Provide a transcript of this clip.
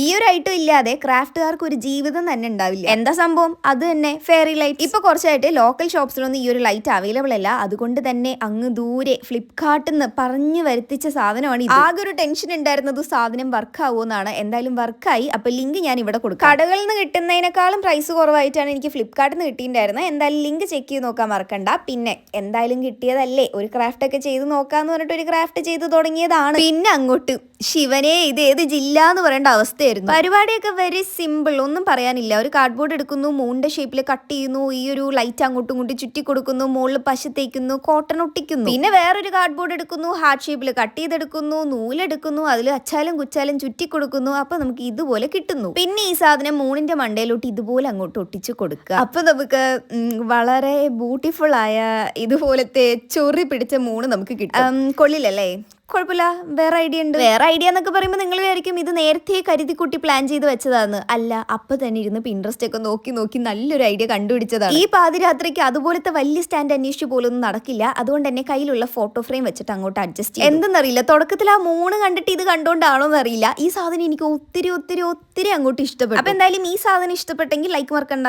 ഈ ഒരു ഐറ്റം ഇല്ലാതെ ക്രാഫ്റ്റുകാർക്ക് ഒരു ജീവിതം തന്നെ ഉണ്ടാവില്ല. എന്താ സംഭവം? അത് തന്നെ ഫെയറി ലൈറ്റ് ഇപ്പൊ കുറച്ചായിട്ട് ലോക്കൽ ഷോപ്സിലൊന്നും ഈ ഒരു ലൈറ്റ് അവൈലബിൾ അല്ല. അതുകൊണ്ട് തന്നെ അങ്ങ് ദൂരെ ഫ്ലിപ്കാർട്ടിൽ നിന്ന് പറഞ്ഞു വരുത്തിച്ച സാധനമാണ് ആകെ ഒരു ടെൻഷൻ ഉണ്ടായിരുന്നത് സാധനം വർക്ക് ആവുമെന്നാണ് എന്തായാലും വർക്കായി അപ്പൊ ലിങ്ക് ഞാൻ ഇവിടെ കൊടുക്കാം. കടകളിൽ നിന്ന് കിട്ടുന്നതിനേക്കാളും പ്രൈസ് കുറവായിട്ടാണ് എനിക്ക് ഫ്ലിപ്കാർട്ടിൽ നിന്ന് കിട്ടിയിട്ടുണ്ടായിരുന്നത്. എന്തായാലും ലിങ്ക് ചെക്ക് ചെയ്ത് നോക്കാൻ മറക്കണ്ട. പിന്നെ എന്തായാലും കിട്ടിയതല്ലേ? ഒരു ക്രാഫ്റ്റ് ഒക്കെ ചെയ്ത് നോക്കാന്ന് പറഞ്ഞിട്ട് ഒരു ക്രാഫ്റ്റ് ചെയ്ത് തുടങ്ങിയതാണ്. പിന്നെ അങ്ങോട്ട് ശിവനെ ഇത് ഏത് ജില്ല എന്ന് പറയേണ്ട അവസ്ഥയായിരുന്നു. പരിപാടിയൊക്കെ വെരി സിമ്പിൾ ഒന്നും പറയാനില്ല. ഒരു കാർഡ്ബോർഡ് എടുക്കുന്നു മൂണിന്റെ ഷേപ്പിൽ കട്ട് ചെയ്യുന്നു ഈ ഒരു ലൈറ്റ് അങ്ങോട്ടും ഇങ്ങോട്ടും ചുറ്റി കൊടുക്കുന്നു മുകളിൽ പശ തേക്കുന്നു കോട്ടൺ ഒട്ടിക്കുന്നു. പിന്നെ വേറൊരു കാർഡ്ബോർഡ് എടുക്കുന്നു ഹാർട്ട് ഷേപ്പിൽ കട്ട് ചെയ്തെടുക്കുന്നു നൂലെടുക്കുന്നു അതിൽ അച്ചാലും കുച്ചാലും ചുറ്റി കൊടുക്കുന്നു. അപ്പൊ നമുക്ക് ഇതുപോലെ കിട്ടുന്നു. പിന്നെ ഈ സാധനം മൂണിന്റെ മണ്ടയിലോട്ട് ഇതുപോലെ അങ്ങോട്ട് ഒട്ടിച്ചു കൊടുക്കുക. അപ്പൊ നമുക്ക് വളരെ ബ്യൂട്ടിഫുൾ ആയ ഇതുപോലത്തെ ചൊറി പിടിച്ച മൂണ് നമുക്ക് കിട്ടും. കൊള്ളില്ലല്ലേ? കുഴപ്പമില്ല. വേറെ ഐഡിയ ഉണ്ട്. വേറെ ഐഡിയ എന്നൊക്കെ പറയുമ്പോൾ നിങ്ങൾ വിചാരിക്കും ഇത് നേരത്തെ കരുതി കുട്ടി പ്ലാൻ ചെയ്ത് വെച്ചതാന്ന്. അല്ല അപ്പൊ തന്നെ ഇരുന്ന് പിൻട്രസ്റ്റ് ഒക്കെ നോക്കി നോക്കി നല്ലൊരു ഐഡിയ കണ്ടുപിടിച്ചതാണ്. ഈ പാതിരാത്രിക്ക് അതുപോലത്തെ വലിയ സ്റ്റാൻഡ് അന്വേഷിച്ചു പോലൊന്നും നടക്കില്ല. അതുകൊണ്ട് തന്നെ കയ്യിലുള്ള ഫോട്ടോ ഫ്രെയിം വെച്ചിട്ട് അങ്ങോട്ട് അഡ്ജസ്റ്റ് ചെയ്യും എന്തെന്നറിയില്ല. തുടക്കത്തിൽ ആ മൂന്ന് കണ്ടിട്ട് ഇത് കണ്ടോണ്ടാണോന്ന് എന്നറിയില്ല ഈ സാധനം എനിക്ക് ഒത്തിരി ഒത്തിരി ഒത്തിരി അങ്ങോട്ട് ഇഷ്ടപ്പെട്ടു. അപ്പൊ എന്തായാലും ഈ സാധനം ഇഷ്ടപ്പെട്ടെങ്കിൽ ലൈക്ക് മറക്കണ്ട.